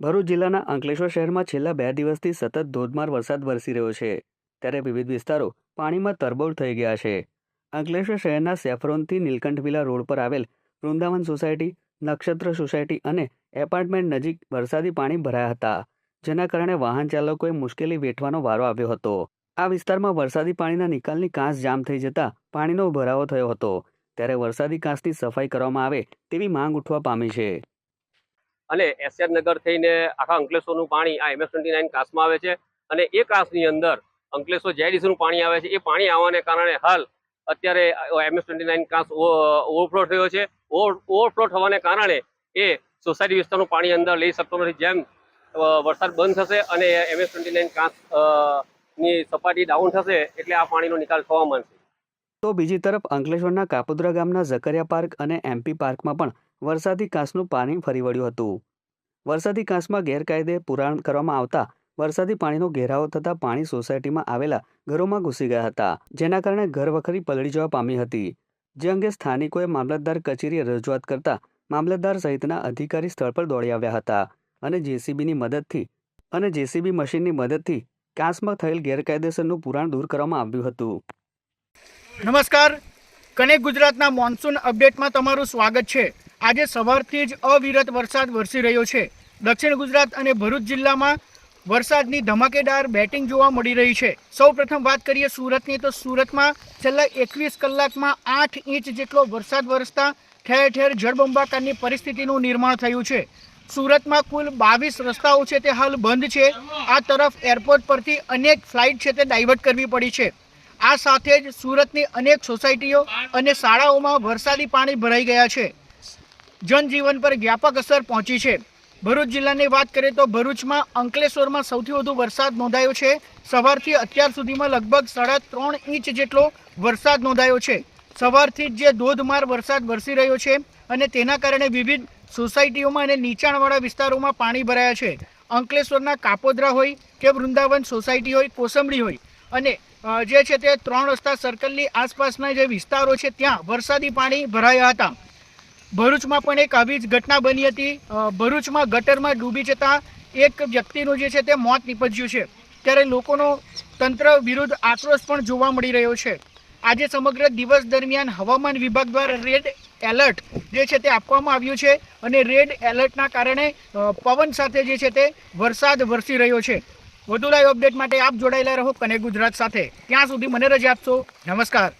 ભરૂચ જિલ્લાના અંકલેશ્વર શહેરમાં છેલ્લા બે દિવસથી સતત ધોધમાર વરસાદ વરસી રહ્યો છે. ત્યારે વિવિધ વિસ્તારો પાણીમાં તરબોળ થઈ ગયા છે. અંકલેશ્વર શહેરના સેફરોનથી નીલકંઠવિલા રોડ પર આવેલ વૃંદાવન સોસાયટી, નક્ષત્ર સોસાયટી અને એપાર્ટમેન્ટ નજીક વરસાદી પાણી ભરાયા હતા, જેના કારણે વાહન ચાલકોએ મુશ્કેલી વેઠવાનો વારો આવ્યો હતો. આ વિસ્તારમાં વરસાદી પાણીના નિકાલની કાંસ જામ થઈ જતા પાણીનો ભરાવો થયો હતો. ત્યારે વરસાદી કાંસની સફાઈ કરવામાં આવે તેવી માંગ ઉઠવા પામી છે. અને એસઆર નગર થઈને આખા અંકલેશ્વરનું પાણી આ એમએસ ટ્વેન્ટી નાઇન કાસમાં આવે છે અને એ કાસની અંદર અંકલેશ્વર જેડીસીનું પાણી આવે છે. એ પાણી આવવાને કારણે હાલ અત્યારે એમએસ ટ્વેન્ટી નાઇન કાસ ઓવરફ્લો થયો છે. ઓવરફ્લો થવાને કારણે એ સોસાયટી વિસ્તારનું પાણી અંદર લઈ શકતો નથી. જેમ વરસાદ બંધ થશે અને એમએસ ટ્વેન્ટી નાઇન કાસની સપાટી ડાઉન થશે એટલે આ પાણીનો નિકાલ થવા માંડશે. તો બીજી તરફ અંકલેશ્વરના કાપોદ્રા ગામના ઝકરિયા પાર્ક અને એમપી પાર્કમાં પણ વરસાદી કાંસનું પાણી ફરી વળ્યું હતું. વરસાદી કાંસમાં ગેરકાયદે પુરાણ કરવામાં આવતા વરસાદી પાણીનો ઘેરાવો થતાં પાણી સોસાયટીમાં આવેલા ઘરોમાં ઘૂસી ગયા હતા, જેના કારણે ઘર વખરી પલળી જવા પામી હતી. જે અંગે સ્થાનિકોએ મામલતદાર કચેરીએ રજૂઆત કરતા મામલતદાર સહિતના અધિકારી સ્થળ પર દોડી આવ્યા હતા અને જેસીબીની મદદથી અને જેસીબી મશીનની મદદથી કાંસમાં થયેલ ગેરકાયદેસરનું પુરાણ દૂર કરવામાં આવ્યું હતું. નમસ્કાર. કનેક ગુજરાતના મોન્સૂન અપડેટમાં તમારું સ્વાગત છે. આજે સવારથી જ અવિરત વરસાદ વરસી રહ્યો છે. દક્ષિણ ગુજરાત અને ભરૂચ જિલ્લામાં વરસાદની ધમાકેદાર બેટિંગ જોવા મળી રહી છે. સૌ પ્રથમ વાત કરીએ સુરતની, તો સુરતમાં છેલ્લા એકવીસ કલાકમાં આઠ ઇંચ જેટલો વરસાદ વરસતા ઠેર ઠેર જળબંબાકારની પરિસ્થિતિનું નિર્માણ થયું છે. સુરતમાં કુલ બાવીસ રસ્તાઓ છે તે હાલ બંધ છે. આ તરફ એરપોર્ટ પરથી અનેક ફ્લાઇટ છે તે ડાયવર્ટ કરવી પડી છે. આ સાથે જ સુરતની અનેક સોસાયટીઓ અને શાળાઓમાં વરસાદી પાણી ભરાઈ ગયા છે. જનજીવન પર વ્યાપક અસર પહોંચી છે. ભરૂચ જિલ્લાની વાત કરીએ તો ભરૂચમાં અંકલેશ્વરમાં સૌથી વધુ વરસાદ નોંધાયો છે. સવારથી અત્યાર સુધીમાં લગભગ સાડા ત્રણ ઇંચ જેટલો વરસાદ નોંધાયો છે. સવારથી જ જે ધોધમાર વરસાદ વરસી રહ્યો છે અને તેના કારણે વિવિધ સોસાયટીઓમાં અને નીચાણવાળા વિસ્તારોમાં પાણી ભરાયા છે. અંકલેશ્વરના કાપોદ્રા હોય કે વૃંદાવન સોસાયટી હોય, કોસંબડી હોય અને જે છે તે ત્રણ રસ્તા સર્કલની આસપાસના જે વિસ્તારો છે, ત્યાં વરસાદી પાણી ભરાયા હતા. ભરૂચમાં પણ એક આવી જ ઘટના બની હતી. ભરૂચમાં ગટરમાં ડૂબી જતાં એક વ્યક્તિનું જે છે તે મોત નીપજ્યું છે. ત્યારે લોકોનો તંત્ર વિરુદ્ધ આક્રોશ પણ જોવા મળી રહ્યો છે. આજે સમગ્ર દિવસ દરમિયાન હવામાન વિભાગ દ્વારા રેડ એલર્ટ જે છે તે આપવામાં આવ્યું છે અને રેડ એલર્ટના કારણે પવન સાથે જે છે તે વરસાદ વરસી રહ્યો છે. વધુ લાઈવ અપડેટ માટે આપ જોડાયેલા રહો કને ગુજરાત સાથે. ત્યાં સુધી મને રજા આપશો. નમસ્કાર.